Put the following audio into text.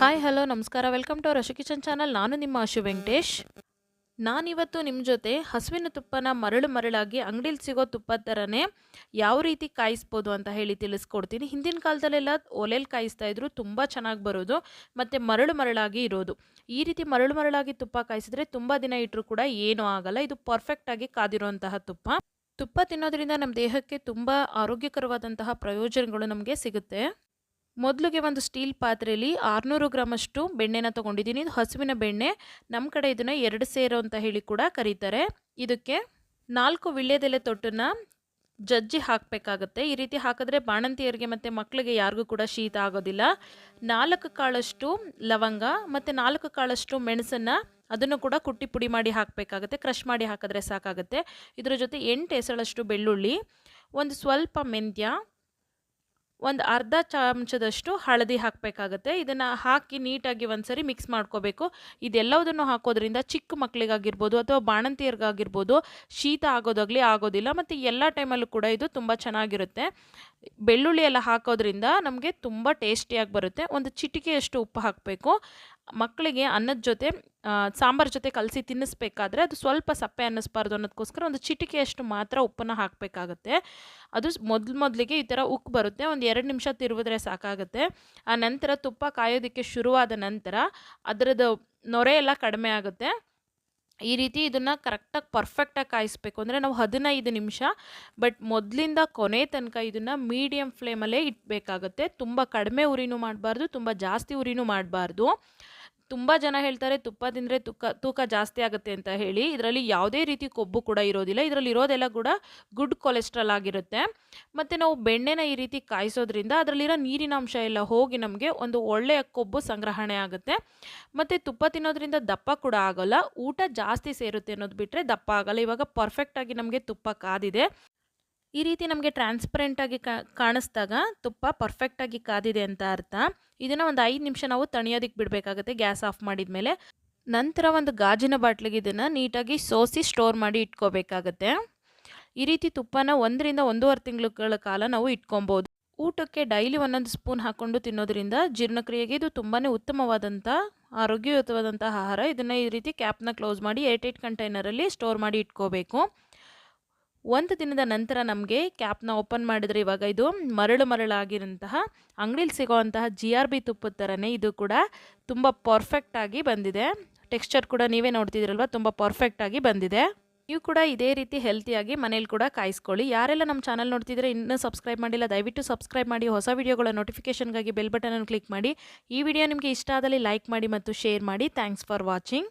Hi hello ನಮಸ್ಕಾರ. Welcome to Ashu kitchen channel ನಾನು ನಿಮ್ಮ ಅಶು ವೆಂಕಟೇಶ್ ನಾನಿವತ್ತು ನಿಮ್ಮ ಜೊತೆ ಹಸುವಿನ ತುಪ್ಪನ ಮರಳು ಮರಳಾಗಿ ಅಂಗಡಿಲಿ ಸಿಗೋ ತುಪ್ಪದ ಥರನೇ ಯಾವ ರೀತಿ ಕಾಯಿಸ್ಬೋದು ಅಂತ ಹೇಳಿ ತಿಳಿಸ್ಕೊಡ್ತೀನಿ. ಹಿಂದಿನ ಕಾಲದಲ್ಲೆಲ್ಲ ಒಲೆಯಲ್ಲಿ ಕಾಯಿಸ್ತಾ ಇದ್ರು, ತುಂಬ ಚೆನ್ನಾಗಿ ಬರೋದು, ಮತ್ತು ಮರಳು ಮರಳಾಗಿ ಇರೋದು. ಈ ರೀತಿ ಮರಳು ಮರಳಾಗಿ ತುಪ್ಪ ಕಾಯಿಸಿದ್ರೆ ತುಂಬ ದಿನ ಇಟ್ಟರು ಕೂಡ ಏನೂ ಆಗಲ್ಲ. ಇದು ಪರ್ಫೆಕ್ಟಾಗಿ ಕಾದಿರುವಂತಹ ತುಪ್ಪ. ತುಪ್ಪ ತಿನ್ನೋದ್ರಿಂದ ನಮ್ಮ ದೇಹಕ್ಕೆ ತುಂಬ ಆರೋಗ್ಯಕರವಾದಂತಹ ಪ್ರಯೋಜನಗಳು ನಮಗೆ ಸಿಗುತ್ತೆ. ಮೊದಲಿಗೆ ಒಂದು ಸ್ಟೀಲ್ ಪಾತ್ರೆಯಲ್ಲಿ ಆರುನೂರು ಗ್ರಾಮಷ್ಟು ಬೆಣ್ಣೆನ ತೊಗೊಂಡಿದ್ದೀನಿ. ಇದು ಹಸುವಿನ ಬೆಣ್ಣೆ. ನಮ್ಮ ಕಡೆ ಇದನ್ನು ಎರಡು ಸೇರು ಅಂತ ಹೇಳಿ ಕೂಡ ಕರೀತಾರೆ. ಇದಕ್ಕೆ ನಾಲ್ಕು ವಿಳ್ಯದೆಲೆ ತೊಟ್ಟನ್ನು ಜಜ್ಜಿ ಹಾಕಬೇಕಾಗತ್ತೆ. ಈ ರೀತಿ ಹಾಕಿದ್ರೆ ಬಾಣಂತಿಯರಿಗೆ ಮತ್ತು ಮಕ್ಕಳಿಗೆ ಯಾರಿಗೂ ಕೂಡ ಶೀತ ಆಗೋದಿಲ್ಲ. ನಾಲ್ಕು ಕಾಳಷ್ಟು ಲವಂಗ ಮತ್ತು ನಾಲ್ಕು ಕಾಳಷ್ಟು ಮೆಣಸನ್ನು ಅದನ್ನು ಕೂಡ ಕುಟ್ಟಿ ಪುಡಿ ಮಾಡಿ ಹಾಕಬೇಕಾಗತ್ತೆ. ಕ್ರಷ್ ಮಾಡಿ ಹಾಕಿದ್ರೆ ಸಾಕಾಗುತ್ತೆ. ಇದರ ಜೊತೆ ಎಂಟು ಎಸಳಷ್ಟು ಬೆಳ್ಳುಳ್ಳಿ, ಒಂದು ಸ್ವಲ್ಪ ಮೆಂತ್ಯ ಒಂದು ಅರ್ಧ ಚಮಚದಷ್ಟು ಹಳದಿ ಹಾಕಬೇಕಾಗತ್ತೆ. ಇದನ್ನು ಹಾಕಿ ನೀಟಾಗಿ ಒಂದ್ಸರಿ ಮಿಕ್ಸ್ ಮಾಡ್ಕೋಬೇಕು. ಇದೆಲ್ಲವುದನ್ನು ಹಾಕೋದ್ರಿಂದ ಚಿಕ್ಕ ಮಕ್ಕಳಿಗಾಗಿರ್ಬೋದು ಅಥವಾ ಬಾಣಂತಿಯರಿಗಾಗಿರ್ಬೋದು ಶೀತ ಆಗೋದಾಗಲಿ ಆಗೋದಿಲ್ಲ. ಮತ್ತು ಎಲ್ಲ ಟೈಮಲ್ಲೂ ಕೂಡ ಇದು ತುಂಬ ಚೆನ್ನಾಗಿರುತ್ತೆ. ಬೆಳ್ಳುಳ್ಳಿ ಎಲ್ಲ ಹಾಕೋದ್ರಿಂದ ನಮಗೆ ತುಂಬ ಟೇಸ್ಟಿಯಾಗಿ ಬರುತ್ತೆ. ಒಂದು ಚಿಟಿಕೆಯಷ್ಟು ಉಪ್ಪು ಹಾಕಬೇಕು. ಮಕ್ಕಳಿಗೆ ಅನ್ನದ ಜೊತೆ ಸಾಂಬಾರು ಜೊತೆ ಕಲಸಿ ತಿನ್ನಿಸ್ಬೇಕಾದ್ರೆ ಅದು ಸ್ವಲ್ಪ ಸಪ್ಪೆ ಅನ್ನಿಸ್ಬಾರ್ದು ಅನ್ನೋದಕ್ಕೋಸ್ಕರ ಒಂದು ಚಿಟಿಕೆಯಷ್ಟು ಮಾತ್ರ ಉಪ್ಪನ್ನು ಹಾಕಬೇಕಾಗತ್ತೆ. ಅದು ಮೊದಲು ಮೊದಲಿಗೆ ಈ ಥರ ಉಕ್ಕು ಬರುತ್ತೆ, ಒಂದು ಎರಡು ನಿಮಿಷ ತಿರುವಿದ್ರೆ ಸಾಕಾಗುತ್ತೆ. ಆ ನಂತರ ತುಪ್ಪ ಕಾಯೋದಕ್ಕೆ ಶುರುವಾದ ನಂತರ ಅದರದ್ದು ನೊರೆ ಎಲ್ಲ ಕಡಿಮೆ ಆಗುತ್ತೆ. ಈ ರೀತಿ ಇದನ್ನು ಕರೆಕ್ಟಾಗಿ ಪರ್ಫೆಕ್ಟಾಗಿ ಕಾಯಿಸ್ಬೇಕು ಅಂದರೆ ನಾವು ಹದಿನೈದು ನಿಮಿಷ, ಬಟ್ ಮೊದಲಿಂದ ಕೊನೆ ತನಕ ಇದನ್ನು ಮೀಡಿಯಮ್ ಫ್ಲೇಮಲ್ಲೇ ಇಡಬೇಕಾಗತ್ತೆ ತುಂಬ ಕಡಿಮೆ ಉರಿನೂ ಮಾಡಬಾರ್ದು, ತುಂಬ ಜಾಸ್ತಿ ಉರಿನೂ ಮಾಡಬಾರ್ದು. ತುಂಬ ಜನ ಹೇಳ್ತಾರೆ ತುಪ್ಪ ತಿಂದರೆ ತೂಕ ತೂಕ ಜಾಸ್ತಿ ಆಗುತ್ತೆ ಅಂತ ಹೇಳಿ. ಇದರಲ್ಲಿ ಯಾವುದೇ ರೀತಿ ಕೊಬ್ಬು ಕೂಡ ಇರೋದಿಲ್ಲ. ಇದರಲ್ಲಿ ಇರೋದೆಲ್ಲ ಕೂಡ ಗುಡ್ ಕೊಲೆಸ್ಟ್ರಾಲ್ ಆಗಿರುತ್ತೆ. ಮತ್ತು ನಾವು ಬೆಣ್ಣೆನ ಈ ರೀತಿ ಕಾಯಿಸೋದ್ರಿಂದ ಅದರಲ್ಲಿರೋ ನೀರಿನ ಅಂಶ ಎಲ್ಲ ಹೋಗಿ ನಮಗೆ ಒಂದು ಒಳ್ಳೆಯ ಕೊಬ್ಬು ಸಂಗ್ರಹಣೆ ಆಗುತ್ತೆ. ಮತ್ತು ತುಪ್ಪ ತಿನ್ನೋದ್ರಿಂದ ದಪ್ಪ ಕೂಡ ಆಗೋಲ್ಲ. ಊಟ ಜಾಸ್ತಿ ಸೇರುತ್ತೆ ಅನ್ನೋದು ಬಿಟ್ಟರೆ ದಪ್ಪ ಆಗಲ್ಲ. ಇವಾಗ ಪರ್ಫೆಕ್ಟಾಗಿ ನಮಗೆ ತುಪ್ಪ ಕಾದಿದೆ. ಈ ರೀತಿ ನಮಗೆ ಟ್ರಾನ್ಸ್ಪರೆಂಟಾಗಿ ಕಾಣಿಸ್ದಾಗ ತುಪ್ಪ ಪರ್ಫೆಕ್ಟಾಗಿ ಕಾದಿದೆ ಅಂತ ಅರ್ಥ. ಇದನ್ನು ಒಂದು ಐದು ನಿಮಿಷ ನಾವು ತಣಿಯೋದಕ್ಕೆ ಬಿಡಬೇಕಾಗುತ್ತೆ ಗ್ಯಾಸ್ ಆಫ್ ಮಾಡಿದ ಮೇಲೆ ನಂತರ ಒಂದು ಗಾಜಿನ ಬಾಟ್ಲಿಗೆ ಇದನ್ನು ನೀಟಾಗಿ ಸೋಸಿ ಸ್ಟೋರ್ ಮಾಡಿ ಇಟ್ಕೋಬೇಕಾಗತ್ತೆ. ಈ ರೀತಿ ತುಪ್ಪನ ಒಂದರಿಂದ ಒಂದೂವರೆ ತಿಂಗಳುಗಳ ಕಾಲ ನಾವು ಇಟ್ಕೊಬೋದು. ಊಟಕ್ಕೆ ಡೈಲಿ ಒಂದೊಂದು ಸ್ಪೂನ್ ಹಾಕ್ಕೊಂಡು ತಿನ್ನೋದ್ರಿಂದ ಜೀರ್ಣಕ್ರಿಯೆಗೆ ಇದು ತುಂಬಾ ಉತ್ತಮವಾದಂಥ ಆರೋಗ್ಯಯುತವಾದಂಥ ಆಹಾರ. ಇದನ್ನು ಈ ರೀತಿ ಕ್ಯಾಪ್ನ ಕ್ಲೋಸ್ ಮಾಡಿ ಏಟ್ ಕಂಟೈನರಲ್ಲಿ ಸ್ಟೋರ್ ಮಾಡಿ ಇಟ್ಕೋಬೇಕು. ಒಂದು ದಿನದ ನಂತರ ನಮಗೆ ಕ್ಯಾಪ್ನ ಓಪನ್ ಮಾಡಿದರೆ ಇವಾಗ ಇದು ಮರಳು ಮರಳಾಗಿರೋಂತಹ ಅಂಗಡಿಲಿ ಸಿಗೋವಂತಹ ಜಿ ಆರ್ ಬಿ ತುಪ್ಪದ ಥರನೇ ಇದು ಕೂಡ ತುಂಬ ಪರ್ಫೆಕ್ಟಾಗಿ ಬಂದಿದೆ. ಟೆಕ್ಸ್ಚರ್ ಕೂಡ ನೀವೇ ನೋಡ್ತಿದ್ದೀರಲ್ವ, ತುಂಬ ಪರ್ಫೆಕ್ಟಾಗಿ ಬಂದಿದೆ. ನೀವು ಕೂಡ ಇದೇ ರೀತಿ ಹೆಲ್ತಿಯಾಗಿ ಮನೇಲಿ ಕೂಡ ಕಾಯಿಸ್ಕೊಳ್ಳಿ. ಯಾರೆಲ್ಲ ನಮ್ಮ ಚಾನಲ್ ನೋಡ್ತಿದ್ರೆ ಇನ್ನೂ ಸಬ್ಸ್ಕ್ರೈಬ್ ಮಾಡಿಲ್ಲ, ದಯವಿಟ್ಟು ಸಬ್ಸ್ಕ್ರೈಬ್ ಮಾಡಿ, ಹೊಸ ವಿಡಿಯೋಗಳ ನೋಟಿಫಿಕೇಷನ್ಗಾಗಿ ಬೆಲ್ ಬಟನನ್ನು ಕ್ಲಿಕ್ ಮಾಡಿ. ಈ ವಿಡಿಯೋ ನಿಮಗೆ ಇಷ್ಟ ಆದಲ್ಲಿ ಲೈಕ್ ಮಾಡಿ ಮತ್ತು ಶೇರ್ ಮಾಡಿ. Thanks for watching